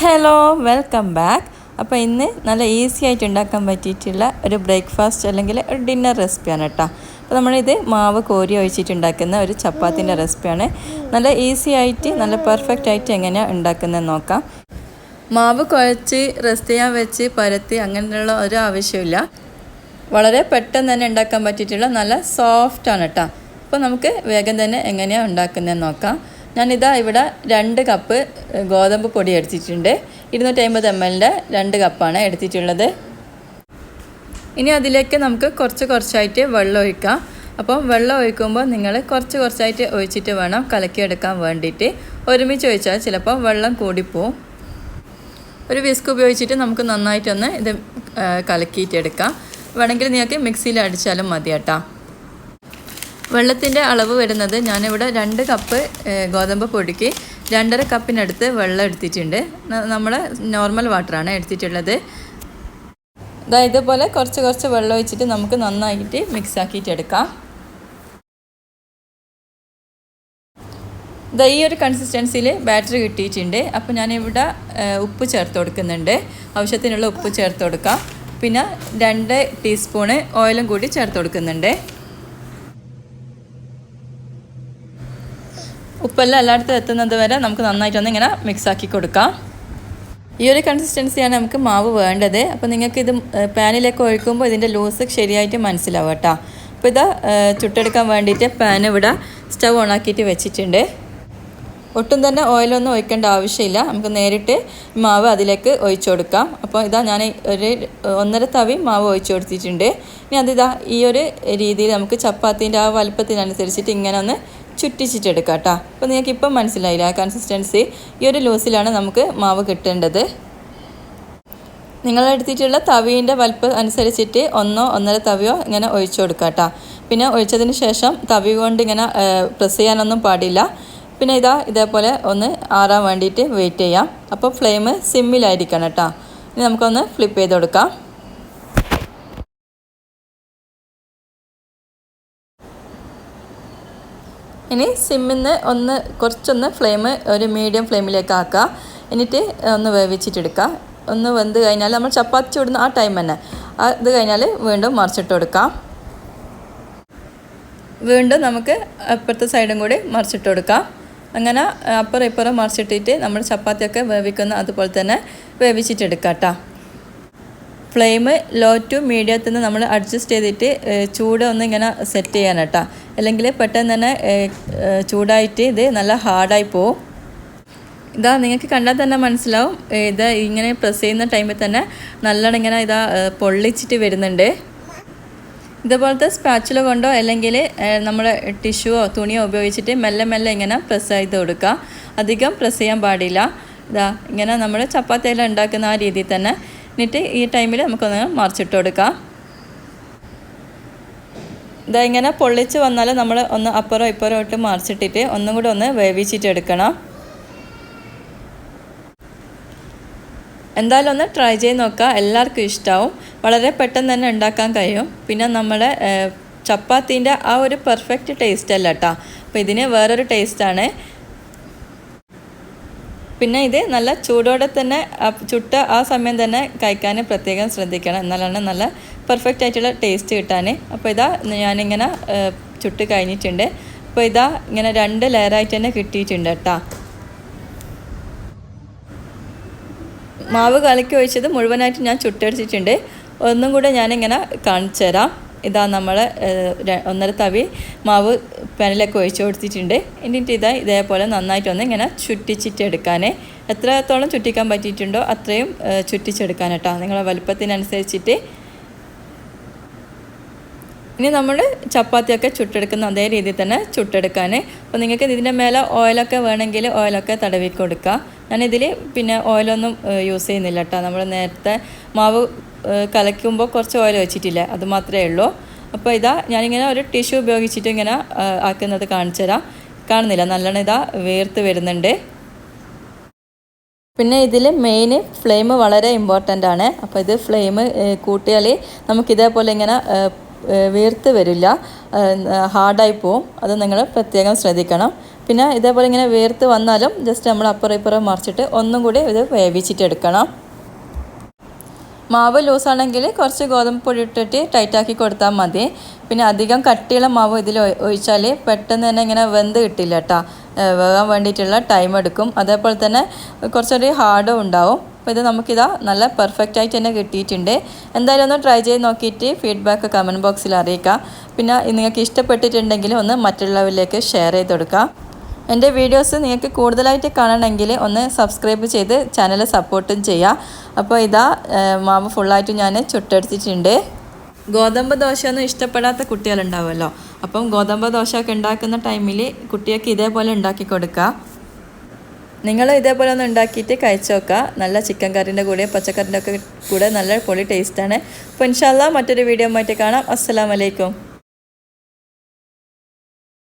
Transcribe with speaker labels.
Speaker 1: Hello welcome back അപ്പോൾ ഇന്ന് നല്ല ഈസി ആയിട്ട് ഉണ്ടാക്കാൻ പറ്റിയിട്ടുള്ള ഒരു ബ്രേക്ക്ഫാസ്റ്റ് അല്ലെങ്കിൽ ഒരു ഡിന്നർ റെസിപ്പിയാണ് കേട്ടോ അപ്പോൾ നമ്മളിത് മാവ് കോരി ഒഴിച്ചിട്ടുണ്ടാക്കുന്ന ഒരു ചപ്പാത്തിന്റെ റെസിപ്പിയാണ് നല്ല ഈസി ആയിട്ട് നല്ല പെർഫെക്റ്റ് ആയിട്ട് എങ്ങനെയാണ് ഉണ്ടാക്കുന്നത് നോക്കാം. മാവ് കുഴച്ച് റെസ്റ്റ് ചെയ്യാൻ വെച്ച് പരത്തി അങ്ങനെയുള്ള ഒരു ആവശ്യമില്ല. വളരെ പെട്ടെന്ന് തന്നെ ഉണ്ടാക്കാൻ പറ്റിയിട്ടുള്ള നല്ല സോഫ്റ്റാണ് കേട്ടോ അപ്പോൾ നമുക്ക് വേഗം തന്നെ എങ്ങനെയാണ് ഉണ്ടാക്കുന്നതെന്ന് നോക്കാം. ഞാനിതാ ഇവിടെ രണ്ട് കപ്പ് ഗോതമ്പ് പൊടി എടുത്തിട്ടുണ്ട്. ഇരുന്നൂറ്റി അമ്പത് എം എല്ലിന്റെ രണ്ട് കപ്പാണ് എടുത്തിട്ടുള്ളത്. ഇനി അതിലേക്ക് നമുക്ക് കുറച്ച് കുറച്ചായിട്ട് വെള്ളം ഒഴിക്കാം. അപ്പോൾ വെള്ളം ഒഴിക്കുമ്പോൾ നിങ്ങൾ കുറച്ച് കുറച്ചായിട്ട് ഒഴിച്ചിട്ട് വേണം കലക്കിയെടുക്കാൻ വേണ്ടിയിട്ട്. ഒരുമിച്ച് ഒഴിച്ചാൽ ചിലപ്പോൾ വെള്ളം കൂടിപ്പോവും. ഒരു വിസ്ക് ഉപയോഗിച്ചിട്ട് നമുക്ക് നന്നായിട്ടൊന്ന് ഇത് കലക്കിയിട്ടെടുക്കാം. വേണമെങ്കിൽ നിങ്ങൾക്ക് മിക്സിയിൽ അടിച്ചാലും മതി കേട്ടോ. വെള്ളത്തിന്റെ അളവ് വരുന്നത് ഞാനിവിടെ രണ്ട് കപ്പ് ഗോതമ്പ് പൊടിക്ക് രണ്ടര കപ്പിനടുത്ത് വെള്ളം എടുത്തിട്ടുണ്ട്. നമ്മൾ നോർമൽ വാട്ടറാണ് എടുത്തിട്ടുള്ളത്. ഇതാ ഇതുപോലെ കുറച്ച് കുറച്ച് വെള്ളം ഒഴിച്ചിട്ട് നമുക്ക് നന്നായിട്ട് മിക്സ് ആക്കിയിട്ട് എടുക്കാം. ഇതാ ഈ ഒരു കൺസിസ്റ്റൻസിയിൽ ബാറ്ററി കിട്ടിയിട്ടുണ്ട്. അപ്പോൾ ഞാനിവിടെ ഉപ്പ് ചേർത്ത് കൊടുക്കുന്നുണ്ട്. ആവശ്യത്തിനുള്ള ഉപ്പ് ചേർത്ത് കൊടുക്കാം. പിന്നെ രണ്ട് ടീസ്പൂണ് ഓയിലും കൂടി ചേർത്ത് കൊടുക്കുന്നുണ്ട്. ഉപ്പെല്ലാം എല്ലായിടത്തും എത്തുന്നത് വരെ നമുക്ക് നന്നായിട്ടൊന്ന് ഇങ്ങനെ മിക്സ് ആക്കി കൊടുക്കാം. ഈ ഒരു കൺസിസ്റ്റൻസിയാണ് നമുക്ക് മാവ് വേണ്ടത്. അപ്പോൾ നിങ്ങൾക്ക് ഇത് പാനിലേക്ക് ഒഴിക്കുമ്പോൾ ഇതിന്റെ ലൂസ് ശരിയായിട്ട് മനസ്സിലാവും കേട്ടോ. അപ്പോൾ ഇത് ചുട്ടെടുക്കാൻ വേണ്ടിയിട്ട് പാൻ ഇവിടെ സ്റ്റവ് ഓണാക്കിയിട്ട് വെച്ചിട്ടുണ്ട്. ഒട്ടും തന്നെ ഓയിലൊന്നും ഒഴിക്കേണ്ട ആവശ്യമില്ല. നമുക്ക് നേരിട്ട് മാവ് അതിലേക്ക് ഒഴിച്ചു കൊടുക്കാം. അപ്പോൾ ഇതാ ഞാൻ ഒരു ഒന്നര തവി മാവ് ഒഴിച്ചു കൊടുത്തിട്ടുണ്ട്. ഇനി അതിതാ ഈ ഒരു രീതിയിൽ നമുക്ക് ചപ്പാത്തിന്റെ ആ വലുപ്പത്തിനനുസരിച്ചിട്ട് ഇങ്ങനെ ഒന്ന് ചുറ്റിച്ചിട്ടെടുക്കാം കേട്ടോ അപ്പോൾ നിങ്ങൾക്ക് ഇപ്പം മനസ്സിലായില്ല ആ കൺസിസ്റ്റൻസി ഈ ഒരു ലൂസിലാണ് നമുക്ക് മാവ് കിട്ടേണ്ടത്. നിങ്ങളെടുത്തിട്ടുള്ള തവിന്റെ വലുപ്പം അനുസരിച്ചിട്ട് ഒന്നോ ഒന്നര തവിയോ ഇങ്ങനെ ഒഴിച്ചു കൊടുക്കാം കേട്ടോ പിന്നെ ഒഴിച്ചതിന് ശേഷം തവി കൊണ്ട് ഇങ്ങനെ പ്രസ് ചെയ്യാനൊന്നും പാടില്ല. പിന്നെ ഇതാ ഇതേപോലെ ഒന്ന് ആറാൻ വേണ്ടിയിട്ട് വെയിറ്റ് ചെയ്യാം. അപ്പോൾ ഫ്ലെയിം സിമ്മിലായിരിക്കണം കേട്ടോ. ഇനി നമുക്കൊന്ന് ഫ്ലിപ്പ് ചെയ്ത് കൊടുക്കാം. ഇനി സിമ്മിൽ നിന്ന് ഒന്ന് കുറച്ചൊന്ന് ഫ്ലെയിം ഒരു മീഡിയം ഫ്ലെയിമിലേക്ക് ആക്കുക. എന്നിട്ട് ഒന്ന് വേവിച്ചിട്ടെടുക്കുക. ഒന്ന് വെന്ത് കഴിഞ്ഞാൽ നമ്മൾ ചപ്പാത്തി ചൂടുന്ന ആ ടൈം തന്നെ. അത് കഴിഞ്ഞാൽ വീണ്ടും മറിച്ചിട്ട് കൊടുക്കാം വീണ്ടും നമുക്ക് അപ്പുറത്തെ സൈഡും കൂടി മറിച്ചിട്ട് കൊടുക്കാം അങ്ങനെ അപ്പുറം ഇപ്പുറം മറിച്ചിട്ടിട്ട് നമ്മൾ ചപ്പാത്തിയൊക്കെ വേവിക്കുന്ന അതുപോലെ തന്നെ വേവിച്ചിട്ടെടുക്കാം കേട്ടോ. ഫ്ലെയിം ലോ ടു മീഡിയത്തിൽ നിന്ന് നമ്മൾ അഡ്ജസ്റ്റ് ചെയ്തിട്ട് ചൂട് ഒന്ന് ഇങ്ങനെ സെറ്റ് ചെയ്യാൻ കേട്ടോ. അല്ലെങ്കിൽ പെട്ടെന്ന് തന്നെ ചൂടായിട്ട് ഇത് നല്ല ഹാർഡായി പോവും. ഇതാ നിങ്ങൾക്ക് കണ്ടാൽ തന്നെ മനസ്സിലാവും. ഇത് ഇങ്ങനെ പ്രസ് ചെയ്യുന്ന ടൈമിൽ തന്നെ നല്ലോണം ഇങ്ങനെ ഇതാ പൊള്ളിച്ചിട്ട് വരുന്നുണ്ട്. ഇതുപോലത്തെ സ്പാച്ചുല കൊണ്ടോ അല്ലെങ്കിൽ നമ്മുടെ ടിഷ്യൂവോ തുണിയോ ഉപയോഗിച്ചിട്ട് മെല്ലെ മെല്ലെ ഇങ്ങനെ പ്രസ് ചെയ്ത് കൊടുക്കുക അധികം പ്രസ് ചെയ്യാൻ പാടില്ല. ഇതാ ഇങ്ങനെ നമ്മൾ ചപ്പാത്തിയെല്ലാം ഉണ്ടാക്കുന്ന ആ രീതിയിൽ തന്നെ എന്നിട്ട് ഈ ടൈമിൽ നമുക്കൊന്ന് മറിച്ചിട്ട് കൊടുക്കാം ഇതാ ഇങ്ങനെ പൊള്ളിച്ച് വന്നാൽ നമ്മൾ ഒന്ന് അപ്പുറം ഇപ്പുറം ഇട്ട് മറിച്ചിട്ടിട്ട് ഒന്നും കൂടെ ഒന്ന് വേവിച്ചിട്ട് എടുക്കണം എന്തായാലും ഒന്ന് ട്രൈ ചെയ്ത് നോക്കുക എല്ലാവർക്കും ഇഷ്ടമാവും വളരെ പെട്ടെന്ന് തന്നെ ഉണ്ടാക്കാൻ കഴിയും. പിന്നെ നമ്മുടെ ചപ്പാത്തിന്റെ ആ ഒരു പെർഫെക്റ്റ് ടേസ്റ്റ് അല്ല കേട്ടോ അപ്പോൾ ഇതിന് വേറൊരു ടേസ്റ്റാണ് പിന്നെ ഇത് നല്ല ചൂടോടെ തന്നെ ചുട്ട ആ സമയം തന്നെ കഴിക്കാൻ പ്രത്യേകം ശ്രദ്ധിക്കണം. എന്നാലാണ് നല്ല പെർഫെക്റ്റ് ആയിട്ടുള്ള ടേസ്റ്റ് കിട്ടാൻ അപ്പോൾ ഇതാ ഞാനിങ്ങനെ ചുട്ട് കഴിഞ്ഞിട്ടുണ്ട്. അപ്പോൾ ഇതാ ഇങ്ങനെ രണ്ട് ലെയറായിട്ട് തന്നെ കിട്ടിയിട്ടുണ്ട് കേട്ടോ മാവ് കലക്കി ഒഴിച്ചത് മുഴുവനായിട്ട് ഞാൻ ചുട്ടടിച്ചിട്ടുണ്ട്. ഒന്നും കൂടെ ഞാനിങ്ങനെ കാണിച്ചു തരാം ഇതാ നമ്മൾ ഒന്നര തവി മാവ് പാനിലൊക്കെ ഒഴിച്ചു കൊടുത്തിട്ടുണ്ട്. എന്നിട്ട് ഇതാ ഇതേപോലെ നന്നായിട്ടൊന്ന് ഇങ്ങനെ ചുറ്റിച്ചിട്ടെടുക്കാനേ എത്രത്തോളം ചുറ്റിക്കാൻ പറ്റിയിട്ടുണ്ടോ അത്രയും ചുറ്റിച്ചെടുക്കാൻ കേട്ടോ. നിങ്ങളെ വലുപ്പത്തിനനുസരിച്ചിട്ട്. ഇനി നമ്മൾ ചപ്പാത്തിയൊക്കെ ചുട്ടെടുക്കുന്ന അതേ രീതിയിൽ തന്നെ ചുട്ടെടുക്കാൻ അപ്പോൾ നിങ്ങൾക്ക് ഇതിന്റെ മേലെ ഓയിലൊക്കെ വേണമെങ്കിൽ ഓയിലൊക്കെ തടവി കൊടുക്കുക ഞാനിതിൽ പിന്നെ ഓയിലൊന്നും യൂസ് ചെയ്യുന്നില്ല കേട്ടോ. നമ്മൾ നേരത്തെ മാവ് കലക്കുമ്പോൾ കുറച്ച് ഓയിൽ വെച്ചിട്ടില്ല അത് മാത്രമേ ഉള്ളൂ. അപ്പോൾ ഇതാ ഞാനിങ്ങനെ ഒരു ടിഷ്യൂ ഉപയോഗിച്ചിട്ട് ഇങ്ങനെ ആക്കുന്നത് കാണിച്ചു തരാം. കാണുന്നില്ല നല്ലോണം ഇതാ വേർത്ത് വരുന്നുണ്ട്. പിന്നെ ഇതിൽ മെയിൻ ഫ്ലെയിം വളരെ ഇമ്പോർട്ടന്റ് ആണ്. അപ്പോൾ ഇത് ഫ്ലെയിം കൂട്ടിയാൽ നമുക്കിതേപോലെ ഇങ്ങനെ വീർത്ത് വരില്ല. ഹാർഡായി പോവും. അത് നിങ്ങൾ പ്രത്യേകം ശ്രദ്ധിക്കണം. പിന്നെ ഇതേപോലെ ഇങ്ങനെ വേർത്ത് വന്നാലും ജസ്റ്റ് നമ്മൾ അപ്പുറം ഇപ്പുറം മറിച്ചിട്ട് ഒന്നും കൂടി ഇത് വേവിച്ചിട്ടെടുക്കണം മാവ് ലൂസാണെങ്കിൽ കുറച്ച് ഗോതമ്പ് പൊടി ഇട്ടിട്ട് ടൈറ്റാക്കി കൊടുത്താൽ മതി. പിന്നെ അധികം കട്ടിയുള്ള മാവ് ഇതിൽ ഒഴിച്ചാൽ പെട്ടെന്ന് തന്നെ ഇങ്ങനെ വെന്ത് കിട്ടില്ല കേട്ടോ. വേകാൻ വേണ്ടിയിട്ടുള്ള ടൈം എടുക്കും. അതേപോലെ തന്നെ കുറച്ചൊരു ഹാർഡും ഉണ്ടാവും. അപ്പോൾ ഇത് നമുക്കിതാ നല്ല പെർഫെക്റ്റ് ആയിട്ട് തന്നെ കിട്ടിയിട്ടുണ്ട്. എന്തായാലും ഒന്ന് ട്രൈ ചെയ്ത് നോക്കിയിട്ട് ഫീഡ്ബാക്ക് കമന്റ് ബോക്സിൽ അറിയിക്കുക പിന്നെ നിങ്ങൾക്ക് ഇഷ്ടപ്പെട്ടിട്ടുണ്ടെങ്കിൽ ഒന്ന് മറ്റുള്ളവരിലേക്ക് ഷെയർ ചെയ്ത് കൊടുക്കുക എന്റെ വീഡിയോസ് നിങ്ങൾക്ക് കൂടുതലായിട്ട് കാണണമെങ്കിൽ ഒന്ന് സബ്സ്ക്രൈബ് ചെയ്ത് ചാനൽ സപ്പോർട്ടും ചെയ്യുക. അപ്പോൾ ഇതാ മാവ് ഫുള്ളായിട്ട് ഞാൻ ചുട്ടെടുത്തിട്ടുണ്ട്. ഗോതമ്പ് ദോശയൊന്നും ഇഷ്ടപ്പെടാത്ത കുട്ടികളുണ്ടാവുമല്ലോ. അപ്പം ഗോതമ്പ് ദോശ ഒക്കെ ഉണ്ടാക്കുന്ന ടൈമിൽ കുട്ടികൾക്ക് ഇതേപോലെ ഉണ്ടാക്കി കൊടുക്കുക. നിങ്ങൾ ഇതേപോലെ ഒന്ന് ഉണ്ടാക്കിയിട്ട് കഴിച്ചു നോക്കുക. നല്ല ചിക്കൻ കറിന്റെ കൂടെ പച്ചക്കറിന്റെ ഒക്കെ കൂടെ നല്ല പൊളി ടേസ്റ്റാണ് അപ്പോൾ ഇൻഷാല്ല മറ്റൊരു വീഡിയോ ആയിട്ട് കാണാം. അസ്സലാമലൈക്കും